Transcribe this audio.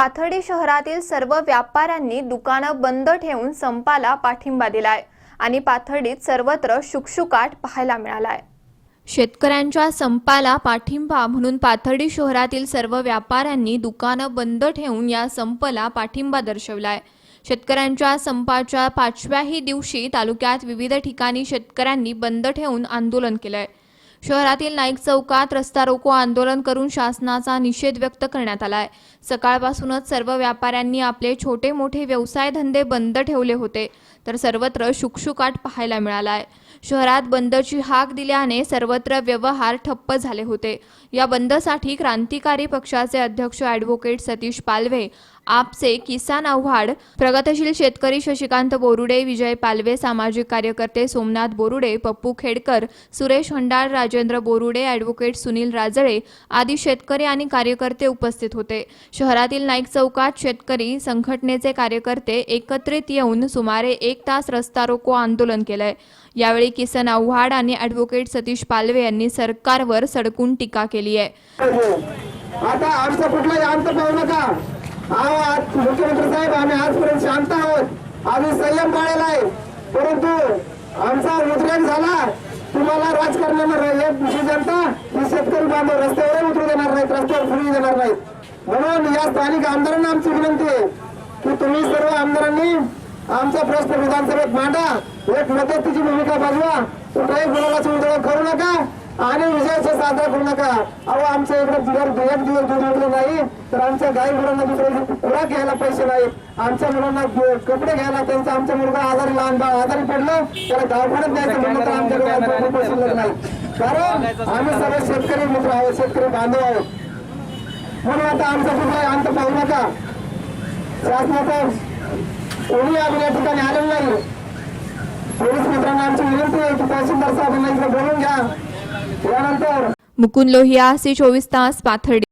पाथर्डी शहरातील सर्व व्यापाऱ्यांनी दुकानं बंद ठेवून संपाला पाठिंबा दिलाय आणि पाथर्डीत सर्वत्र शुकशुकाट पाहायला मिळालाय. शेतकऱ्यांच्या संपाला पाठिंबा म्हणून पाथर्डी शहरातील सर्व व्यापाऱ्यांनी दुकानं बंद ठेवून या संपला पाठिंबा दर्शवलाय. शेतकऱ्यांच्या संपाच्या पाचव्याही दिवशी तालुक्यात विविध ठिकाणी शेतकऱ्यांनी बंद ठेवून आंदोलन केलंय. शहरातील नाईक चौकात रस्ता रोको आंदोलन करून शासनाचा निषेध व्यक्त करण्यात आलाय. सकाळपासूनच सर्व व्यापाऱ्यांनी आपले छोटे मोठे व्यवसाय धंदे बंद ठेवले होते तर सर्वत्र शुकशुकाट पाहायला मिळालाय. शहरात बंदची हाक दिल्याने सर्वत्र व्यवहार ठप्प झाले होते. या बंदसाठी क्रांतिकारी पक्षाचे अध्यक्ष ॲडव्होकेट सतीश पालवे आपचे किसान आव्हाड प्रगतशील शेतकरी शशिकांत बोरुडे विजय पालवे सामाजिक कार्यकर्ते सोमनाथ बोरुडे पप्पू खेडकर सुरेश हंडाळ राजेंद्र बोरुडे ॲडव्होकेट सुनील राजळे आदी शेतकरी आणि कार्यकर्ते उपस्थित होते. शहरातील नाईक चौकात शेतकरी संघटनेचे कार्यकर्ते एकत्रित येऊन सुमारे एक तास रस्ता रोको आंदोलन केलंय. यावेळी किसन आव्हाड आणि ॲडव्होकेट सतीश पालवे यांनी सरकारवर सडकून टीका केली आहे. आता आमचा कुठलाही अर्थ पाहू नका. आज मुख्यमंत्री साहेब आम्ही आजपर्यंत शांत आहोत. आम्ही संयम पाळलेला आहे. परंतु आमचा उद्रेक झाला. तुम्हाला राजकारणामध्ये एक जनता ही शेतकरी बांधव रस्त्यावर उतरू देणार नाहीत रस्त्यावर फिरू देणार नाहीत. म्हणून या स्थानिक आमदारांना आमची विनंती आहे की तुम्ही सर्व आमदारांनी आमचा प्रश्न विधानसभेत मांडा. एक मध्यस्थीची भूमिका बाजवा. कुठल्याही गुन्ह्याची उजळण करू नका. आणि विजयाचा साजरा करू नका. अहो आमच्या इकडे एक दिवस दूध नाही तर आमच्या गाई गुरांना दुसऱ्या खुराक घ्यायला पैसे नाहीत आमच्या मुलांना कपडे घ्यायला त्यांचा आमचा मुलगा आजारी लहान बाळ आजारी पडलं त्याला दवाखान्यात द्यायचं म्हणलं तर रुपये शिल्लक नाही. कारण आम्ही सर्व शेतकरी मित्र आहोत शेतकरी बांधव आहोत. म्हणून आता आमचा कुठलाही अंत पाहू नका. शासनाचा कोणी अजून या ठिकाणी आलेलं नाही. पोलीस मित्रांना आमची विनंती आहे की तहसीलदार साहेबांना इकडे बोलून घ्या. मुकुंद लोहिया सी चोवीस तास पाथर्डी.